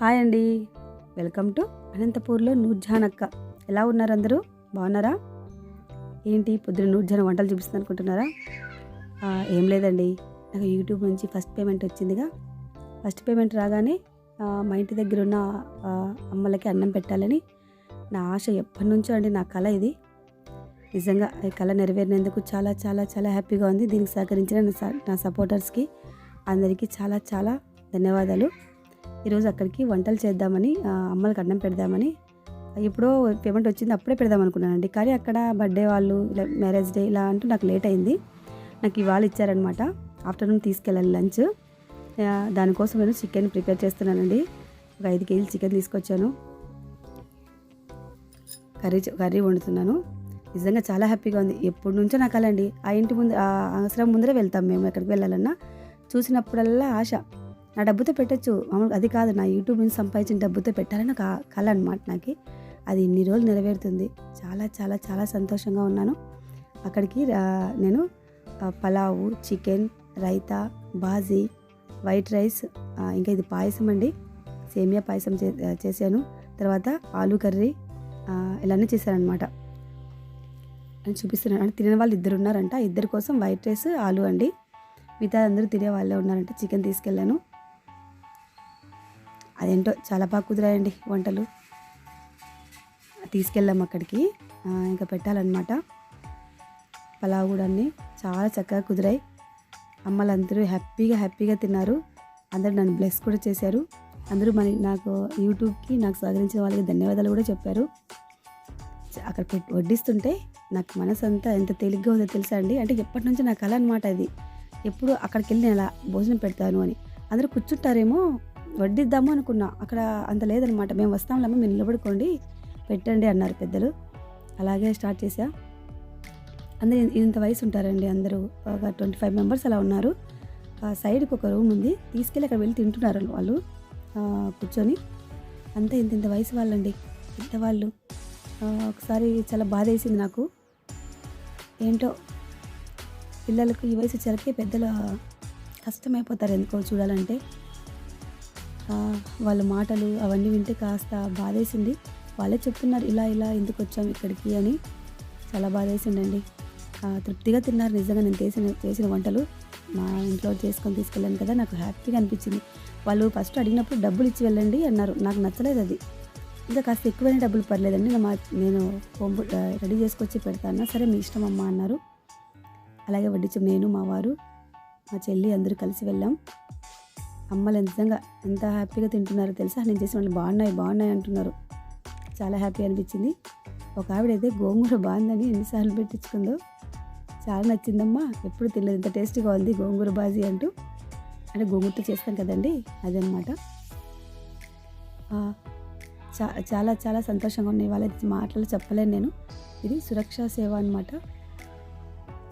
Hi అండి. Welcome to అనంతపూర్లో నూర్జానక్క. ఎలా ఉన్నారు అందరూ? బాగున్నారా? ఏంటి పొద్దున నూర్జాన వంటలు చూపిస్తుంది అనుకుంటున్నారా? ఏం లేదండి. నాకు యూట్యూబ్ నుంచి ఫస్ట్ పేమెంట్ వచ్చిందిగా. ఫస్ట్ పేమెంట్ రాగానే మా ఇంటి దగ్గర ఉన్న అమ్మలకి అన్నం పెట్టాలని నా ఆశ ఎప్పటి నుంచో అండి నా కళ ఇది. నిజంగా ఈ కళ నెరవేరినందుకు చాలా చాలా చాలా హ్యాపీగా ఉంది. దీనికి సహకరించిన స- నా సపోర్టర్స్కి అందరికీ చాలా చాలా ధన్యవాదాలు. ఈరోజు అక్కడికి వంటలు చేద్దామని అమ్మలకి అన్నం పెడదామని ఎప్పుడో పేమెంట్ వచ్చింది అప్పుడే పెడదాం అనుకున్నానండి. కానీ అక్కడ బర్త్డే వాళ్ళు ఇలా మ్యారేజ్ డే ఇలా అంటూ నాకు లేట్ అయింది. నాకు ఇవాళ ఇచ్చారనమాట ఆఫ్టర్నూన్ తీసుకెళ్ళాలి లంచ్. దానికోసం నేను చికెన్ ప్రిపేర్ చేస్తున్నానండి. ఒక ఐదు కేజీలు చికెన్ తీసుకొచ్చాను. కర్రీ కర్రీ వండుతున్నాను. నిజంగా చాలా హ్యాపీగా ఉంది. ఎప్పటి నుంచో నాకు అలాండి ఆ ఇంటి ముందు ఆ అవసరం ముందరే వెళ్తాం మేము ఎక్కడికి వెళ్ళాలన్నా. చూసినప్పుడల్లా ఆశ. నా డబ్బుతో పెట్టచ్చు. మామూలుగా అది కాదు నా యూట్యూబ్ నుంచి సంపాదించిన డబ్బుతో పెట్టాలని ఒక కళ అనమాట నాకు. అది ఇన్ని రోజులు నెరవేరుతుంది. చాలా చాలా చాలా సంతోషంగా ఉన్నాను. అక్కడికి నేను pulao chicken raita bhaji white rice ఇంకా ఇది పాయసం అండి. సేమియా పాయసం చే చేశాను. తర్వాత ఆలు కర్రీ ఇలానే చేశానమాట అని చూపిస్తున్నాను అంటే తినే వాళ్ళు ఇద్దరు ఉన్నారంట. ఇద్దరి కోసం వైట్ రైస్ ఆలు అండి. మిగతా అందరూ తినే వాళ్ళే ఉన్నారంట. చికెన్ తీసుకెళ్ళాను. అదేంటో చాలా బాగా కుదిరాయండి వంటలు. తీసుకెళ్ళాము అక్కడికి. ఇంకా పెట్టాలన్నమాట. పలావ్ కూడా అన్నీ చాలా చక్కగా కుదిరాయి. అమ్మలందరూ హ్యాపీగా హ్యాపీగా తిన్నారు. అందరూ నన్ను బ్లెస్ కూడా చేశారు. అందరూ మన నాకు యూట్యూబ్కి నాకు సహకరించిన వాళ్ళకి ధన్యవాదాలు కూడా చెప్పారు. అక్కడ వడ్డిస్తుంటే నాకు మనసు అంతా ఎంత తేలిగ్గా ఉందో తెలుసా అండి? అంటే ఎప్పటి నుంచి నా కళ అనమాట అది. ఎప్పుడు అక్కడికి వెళ్ళి నేను అలా భోజనం పెడతాను అని. అందరూ కూర్చుంటారేమో వడ్డిద్దాము అనుకున్నా. అక్కడ అంత లేదనమాట. మేము వస్తాంలేమో మీరు నిలబడుకోండి పెట్టండి అన్నారు పెద్దలు. అలాగే స్టార్ట్ చేసా అందరూ ఇంత వయసు ఉంటారండి అందరూ. ఒక ట్వంటీ ఫైవ్ మెంబర్స్ అలా ఉన్నారు. ఆ సైడ్కి ఒక రూమ్ ఉంది. తీసుకెళ్ళి అక్కడ వెళ్ళి తింటున్నారు వాళ్ళు. కూర్చొని. అంతా ఇంత ఇంత వయసు వాళ్ళండి. ఇంత వాళ్ళు ఒకసారి చాలా బాధ వేసింది నాకు. ఏంటో? పిల్లలకు ఈ వయసు వచ్చరికి పెద్దలు కష్టమైపోతారు ఎందుకో చూడాలంటే. వాళ్ళ మాటలు అవన్నీ వింటే కాస్త బాధేసింది. వాళ్ళే చెప్తున్నారు ఇలా ఇలా ఎందుకు వచ్చాం ఇక్కడికి? అని. చాలా బాధేసిందండి. తృప్తిగా తిన్నారు. నిజంగా నేను చేసిన చేసిన వంటలు మా ఇంట్లో చేసుకొని తీసుకెళ్ళాను కదా నాకు హ్యాపీగా అనిపించింది. వాళ్ళు ఫస్ట్ అడిగినప్పుడు డబ్బులు ఇచ్చి వెళ్ళండి అన్నారు. నాకు నచ్చలేదు అది. ఇంకా కాస్త ఎక్కువైన డబ్బులు పర్లేదండి. నా మా నేను హోమ్ రెడీ చేసుకొచ్చి పెడతాను సరే మీ ఇష్టం అమ్మ అన్నారు. అలాగే వడ్డించాం నేను మా వారు మా చెల్లి అందరూ కలిసి వెళ్ళాం. అమ్మలు నిజంగా ఎంత హ్యాపీగా తింటున్నారో తెలుసా? నేను చేసిన వాళ్ళు బాగున్నాయి బాగున్నాయి అంటున్నారు. చాలా హ్యాపీ అనిపించింది. ఒక ఆవిడైతే గోంగూర బాగుందని ఎన్నిసార్లు పెట్టించుకుందో చాలా నచ్చిందమ్మా. ఎప్పుడు తినలేదు ఇంత టేస్టీగా ఉంది గోంగూర బాజీ అంటూ. అంటే గోంగూరతో చేస్తాం కదండి అదనమాట చా చాలా చాలా సంతోషంగా ఉన్నాయి. వాళ్ళ మాటలు చెప్పలేను నేను. ఇది సురక్షా సేవ అనమాట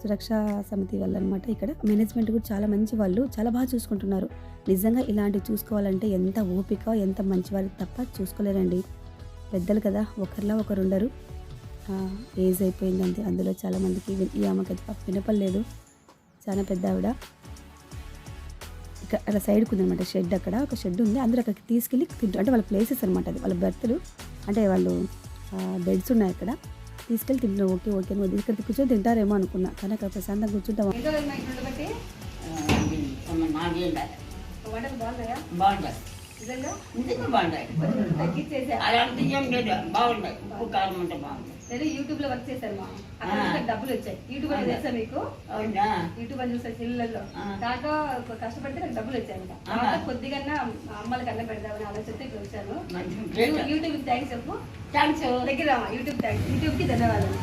సురక్షా సమితి వాళ్ళు అనమాట ఇక్కడ. మేనేజ్మెంట్ కూడా చాలా మంచి వాళ్ళు. చాలా బాగా చూసుకుంటున్నారు. నిజంగా ఇలాంటివి చూసుకోవాలంటే ఎంత ఓపిక ఎంత మంచివారు తప్ప చూసుకోలేరండి. పెద్దలు కదా ఒకరిలా ఒకరు ఉండరు. ఏజ్ అయిపోయిందండి అందులో చాలామందికి ఈ ఆమెకి వినపడలేదు. చాలా పెద్ద ఆవిడ. ఇక్కడ అక్కడ సైడ్కి ఉందన్నమాట షెడ్ అక్కడ. ఒక షెడ్ ఉంది. అందరూ అక్కడికి తీసుకెళ్ళి తింటారు అంటే వాళ్ళ ప్లేసెస్ అనమాట అది. వాళ్ళ బెర్త్లు. అంటే వాళ్ళు బెడ్స్ ఉన్నాయి అక్కడ. తీసుకెళ్ళి తింటున్నారు ఓకే ఓకే వదిలి ఇక్కడ కూర్చొని తింటారేమో అనుకున్నా. కానీ అక్కడ ప్రశాంతంగా కూర్చుంటాం బాగుంటాయి. నిజంగా బాగుంటాయి? అలాంటి ఏం లేదు. బాగుంటాయి. ఉప్పు కారం అంటే బాగుంటాయి. లేదా యూట్యూబ్లో వర్క్ మా. అక్కడ డబ్బులు వచ్చాయి. యూట్యూబ్ అని తెలుసా మీకు? యూట్యూబ్ అని చూసా చెల్లెల్లో కష్టపడితే నాకు డబ్బులు వచ్చాయి కొద్దిగా అమ్మలకి అన్న పెడదామని ఇక్కడ వచ్చాను. యూట్యూబ్ థ్యాంక్స్ చెప్పు. థ్యాంక్స్ దగ్గర యూట్యూబ్ థ్యాంక్స్ యూట్యూబ్కి ధన్యవాదాలు.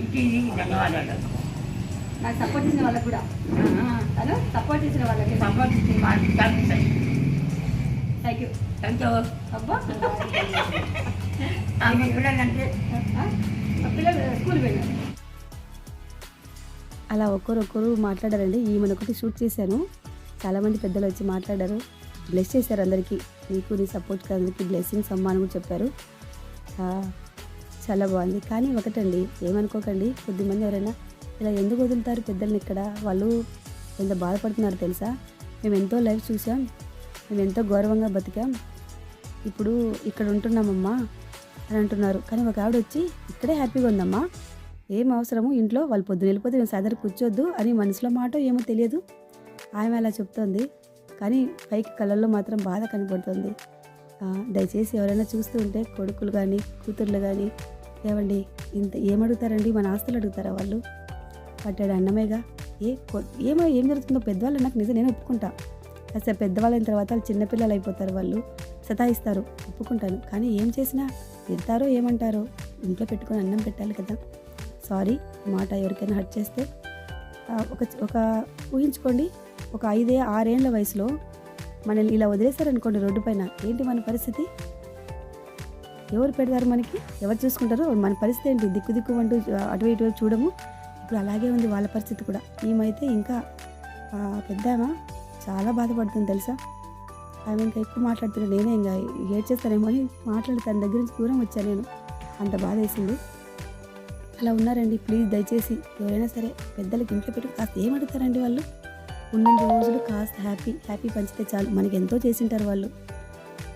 ఇంటికి ధన్యవాదాలు. నాకు సపోర్ట్ చేసిన వాళ్ళకి కూడా. తను సపోర్ట్ చేసిన వాళ్ళకి. థ్యాంక్ యూ థ్యాంక్ యూ అబ్బా. ఆమె పిల్లలంటే ఆ? మా పిల్లలు స్కూల్ వెళ్ళారు. అలా ఒక్కరొక్కరు మాట్లాడారండి. ఈమెను ఒకటి షూట్ చేశాను. చాలామంది పెద్దలు వచ్చి మాట్లాడారు. బ్లెస్ చేశారు అందరికీ. నీకు నీ సపోర్ట్కి అందరికీ బ్లెస్సింగ్స్ అమ్మా అని కూడా చెప్పారు. ఆ, చాలా బాగుంది. కానీ ఒకటండి ఏమనుకోకండి. కొద్దిమంది ఎవరైనా ఇలా ఎందుకు వదులుతారు పెద్దల్ని ఇక్కడ? వాళ్ళు ఎంత బాధపడుతున్నారు తెలుసా? మేము ఎంతో లైఫ్ చూసాం. మేము ఎంతో గౌరవంగా బతికాం. ఇప్పుడు ఇక్కడ ఉంటున్నామమ్మా అని అంటున్నారు. కానీ ఒక ఆవిడ వచ్చి ఇక్కడే హ్యాపీగా ఉందమ్మా. ఏం అవసరము? ఇంట్లో వాళ్ళు పొద్దున వెళ్ళిపోతే మేము సాయంత్రం కూర్చోద్దు అని మనసులో మాట ఏమో తెలియదు. ఆమె అలా చెప్తోంది. కానీ పైకి కళ్ళల్లో మాత్రం బాధ కనపడుతుంది దయచేసి ఎవరైనా చూస్తూ ఉంటే కొడుకులు కానీ కూతుర్లు కానీ ఏమండి ఇంత ఏమడుగుతారండి? మన ఆస్తులు అడుగుతారా వాళ్ళు? పట్టాడు అన్నమేగా. ఏ ఏమో ఏం జరుగుతుందో పెద్దవాళ్ళు నాకు నిజం నేను ఒప్పుకుంటా. కాసేపు పెద్దవాళ్ళైన తర్వాత వాళ్ళు చిన్నపిల్లలు అయిపోతారు వాళ్ళు సతాయిస్తారు ఒప్పుకుంటాను కానీ ఏం చేసినా తిడతారో ఏమంటారో ఇంట్లో పెట్టుకొని అన్నం పెట్టాలి కదా. సారీ మాట ఎవరికైనా హర్ట్ చేస్తే. ఒక ఒక ఊహించుకోండి ఒక ఐదే ఆరేళ్ళ వయసులో మనల్ని ఇలా వదిలేశారనుకోండి రోడ్డు పైన ఏంటి మన పరిస్థితి? ఎవరు పెడతారు మనకి? ఎవరు చూసుకుంటారు? మన పరిస్థితి ఏంటి? దిక్కు దిక్కు అంటూ అటు ఇటు చూడము. ఇప్పుడు అలాగే ఉంది వాళ్ళ పరిస్థితి కూడా. మేమైతే ఇంకా పెద్దామా? చాలా బాధపడుతుంది తెలుసా? ఆమె ఇంకా ఎక్కువ మాట్లాడుతున్నా. నేనే ఇంకా ఏడ్చేస్తానేమో అని మాట్లాడి తన దగ్గర నుంచి దూరం వచ్చాను నేను. అంత బాధ వేసింది. అలా ఉన్నారండి. ప్లీజ్ దయచేసి ఎవరైనా సరే పెద్దలకి ఇంట్లో పెట్టి కాస్త ఏం అడుగుతారండి వాళ్ళు? ఉన్న రోజులు కాస్త హ్యాపీ హ్యాపీ పంచితే చాలు. మనకి ఎంతో చేసింటారు వాళ్ళు.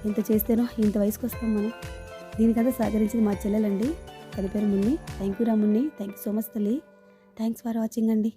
ఎంత చేస్తేనో ఇంత వయసుకు వస్తాం మనం. దీనికంతా సహకరించింది మా చెల్లెలండి. తన పేరు మున్ని. థ్యాంక్ యూ రా Munni. Thank you so much తల్లి. థ్యాంక్స్ ఫర్ వాచింగ్ అండి.